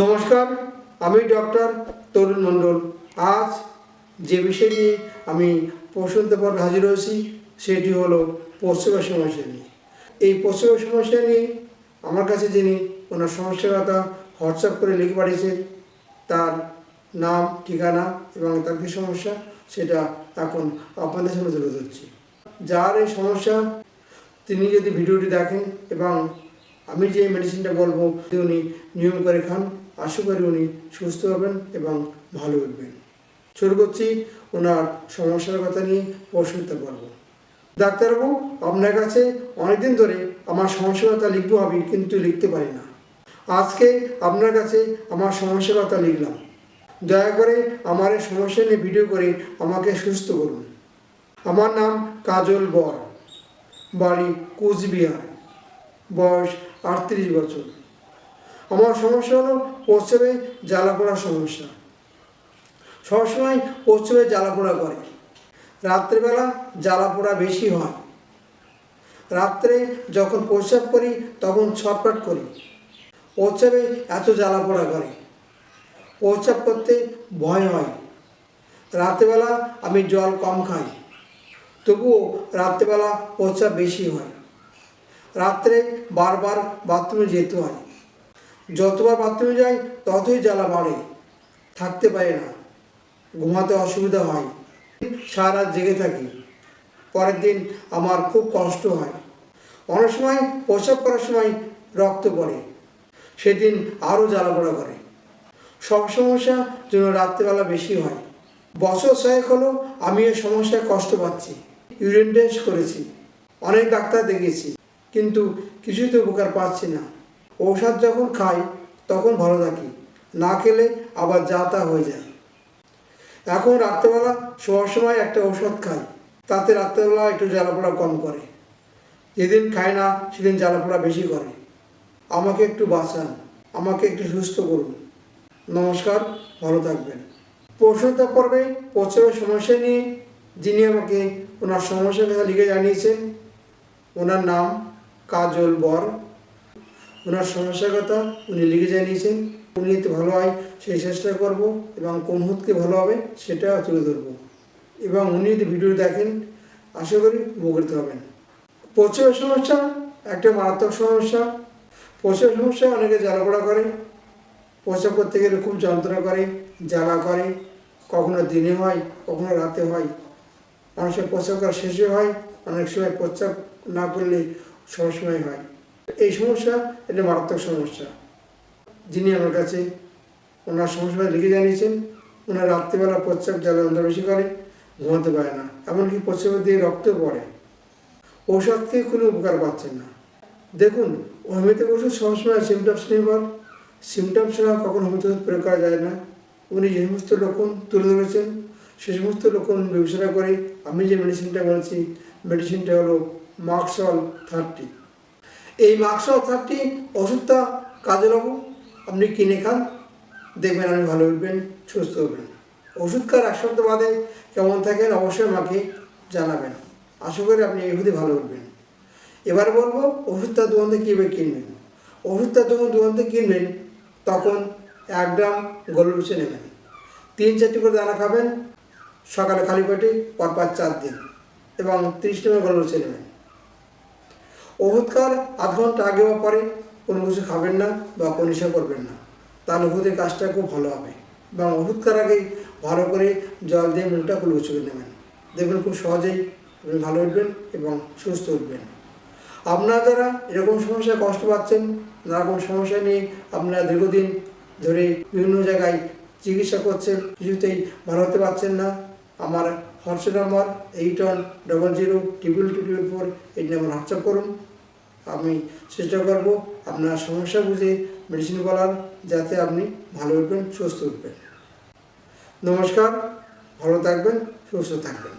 নমস্কার, আমি ডক্টর তরুণ মণ্ডল। আজ যে বিষয় নিয়ে আমি প্রশ্ন পর হাজির হয়েছি, সেটি হলো প্রস্রাবের সমস্যা নিয়ে। এই প্রস্রাবের সমস্যা নিয়ে আমার কাছে যিনি ওনার সমস্যার কথা হোয়াটসঅ্যাপ করে লিখে পাঠিয়েছেন তার নাম, ঠিকানা এবং তার কী সমস্যা, সেটা এখন আপনাদের সামনে তুলে ধরছি। যার এই সমস্যা, তিনি যদি ভিডিওটি দেখেন এবং আমি যে মেডিসিনটা বলব উনি নিয়ম করে খান আশা করি উনি সুস্থ হবেন এবং ভালো উঠবেন। শুরু করছি ওনার সমস্যার কথা নিয়ে প্রশ্নতে পারব ডাক্তারবাবু, আপনার কাছে অনেকদিন ধরে আমার সমস্যার কথা লিখব আমি, কিন্তু লিখতে পারি না। আজকে আপনার কাছে আমার সমস্যার কথা লিখলাম। দয়া করে আমার এই সমস্যা নিয়ে ভিডিও করে আমাকে সুস্থ করুন। আমার নাম কাজল বর। বাড়ি কোচবিহার। বয়স আটত্রিশ বছর। আমার সমস্যা হলো প্রস্রাবে জ্বালা পোড়ার সমস্যা। সবসময় প্রস্রাবে জ্বালা পোড়া করে। রাত্রেবেলা জ্বালা পোড়া বেশি হয়। রাত্রে যখন প্রস্রাব করি, তখন ছটফট করি। প্রস্রাবে এত জ্বালা পোড়া করে। প্রস্রাব করতে ভয় হয়। রাত্রেবেলা আমি জল কম খাই। তবুও রাত্রেবেলা প্রস্রাব বেশি হয়। রাত্রে বারবার বাথরুমে যেতে হয়। যতবার বাথরুমে যাই, ততই জ্বালা বাড়ে। থাকতে পারে না। ঘুমাতে অসুবিধা হয়। সারা জেগে থাকি। পরের দিন আমার খুব কষ্ট হয়। অনেক সময় প্রসাব করার সময় রক্ত পড়ে। সেদিন আরও জ্বালা পোড়া করে। সব সমস্যা যেন রাত্রেবেলা বেশি হয়। বছর ছয়েক হলো আমি এই সমস্যায় কষ্ট পাচ্ছি। ইউরিন টেস্ট করেছি। অনেক ডাক্তার দেখিয়েছি। কিন্তু কিছুই তো উপকার পাচ্ছি না। ঔষধ যখন খাই, তখন ভালো থাকি। না খেলে আবার যা তা হয়ে যায়। এখন রাত্রেবেলা শোয়ার সময় একটা ঔষধ খাই। তাতে রাত্রেবেলা একটু জ্বালাপোড়া কম করে। যেদিন খায় না, সেদিন জ্বালাপোড়া বেশি করে। আমাকে একটু বাঁচান। আমাকে একটু সুস্থ করুন। নমস্কার, ভালো থাকবেন। প্রশ্নতা পর্বে প্রচুরের সমস্যা নিয়ে যিনি আমাকে ওনার সমস্যার কথা লিখে জানিয়েছেন, ওনার নাম কাজল বর। ওনার সমস্যার কথা উনি লিখে জানিয়েছেন উনি ভালো হয় সেই চেষ্টা করব এবং কোন হুদকে ভালো হবে সেটা তুলে ধরবো। এবং উনি যদি ভিডিও দেখেন, আশা করি উপকৃত হবেন। প্রচুর সমস্যা, একটা মারাত্মক সমস্যা। প্রচুর সমস্যা, অনেকে জ্বালাপোড়া করে প্রস্রাব করতে গেলে খুব যন্ত্রণা করে, জ্বালা করে। কখনো দিনে হয়, কখনো রাতে হয়। সময় প্রস্রাব করা শেষে হয়, অনেক সময় প্রস্রাব না করলে সবসময় হয়। এই সমস্যা, এটা মারাত্মক সমস্যা। যিনি আমার কাছে ওনার সমস্যা লিখে জানিয়েছেন, ওনার রাত্রিবেলা প্রস্রাব জ্বালা বেশি করে, ঘুমাতে পারে না। এমনকি প্রস্রাবের দিয়ে রক্ত পড়ে। ঔষধ থেকে কোনো উপকার পাচ্ছেন না। দেখুন হোমিওপ্যাথিক ওষুধ সবসময় সিমটমস নির্ভর। সিমটমস ছাড়া কখন হোমিওপ্যাথি ওষুধ প্রয়োগ করা যায় না। উনি যে সমস্ত লক্ষণ তুলে ধরেছেন, সে সমস্ত লক্ষণ বিবেচনা করে আমি যে মেডিসিনটা বলেছি মেডিসিনটা হলো মার্কসল থার্টি এই মার্কসল অর্থাৎটি ওষুধটা কাজে লাগু আপনি কিনে খান, দেখবেন আপনি ভালো উঠবেন সুস্থ হবেন ওষুধ খাওয়ার এক সপ্তাহ বাদে কেমন থাকেন অবশ্যই আমাকে জানাবেন। আশা করি আপনি ওষুধে ভালো উঠবেন এবার বলব ওষুধটা দোকান কীভাবে কিনবেন? ওষুধটা যখন দোকান কিনবেন, তখন এক গ্রাম গোলরুচে নেবেন। তিন চারটি করে দানা খাবেন, সকালে খালি পেটে, পরপর চার দিন। এবং তিরিশ টাকা গোলরুচে নেবেন। খাওয়ার আধ ঘণ্টা আগে বা পরে কোনো কিছু খাবেন না বা কোনো পরিষেবা করবেন না। তাহলে ওষুধের কাজটা খুব ভালো হবে। এবং খাওয়ার আগেই ভালো করে জল দিয়ে মুখটা কুলো উঁচু নেবেন। দেখবেন খুব সহজেই আপনি ভালো উঠবেন এবং সুস্থ উঠবেন। আপনারা যারা এরকম সমস্যায় কষ্ট পাচ্ছেন নানারকম সমস্যা নিয়ে আপনারা দীর্ঘদিন ধরে বিভিন্ন জায়গায় চিকিৎসা করছেন, কিছুতেই ভালো হতে পারছেন না, আমার WhatsApp number eight one double zero triple two triple four এই নাম্বার হোয়াটসঅ্যাপ করুন। আমি চেষ্টা করব আপনার সমস্যা বুঝে মেডিসিন বলার যাতে আপনি ভালো উঠবেন সুস্থ উঠবেন নমস্কার, ভালো থাকবেন, সুস্থ থাকবেন।